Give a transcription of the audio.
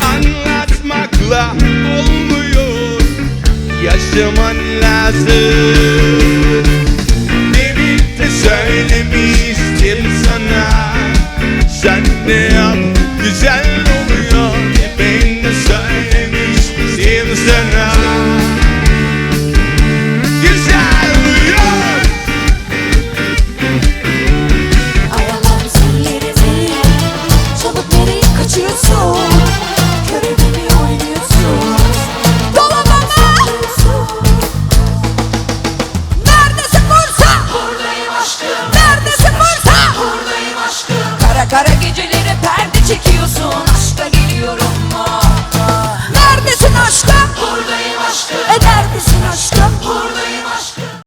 Anlatmakla olmuyor yaşaman lazım. Ne bitti söylemiştim sana? Sen ne yap güzel oluyor. Ben de söylemiştim sana? Güzel oluyor. Aralar sen yere Çabuk noite que o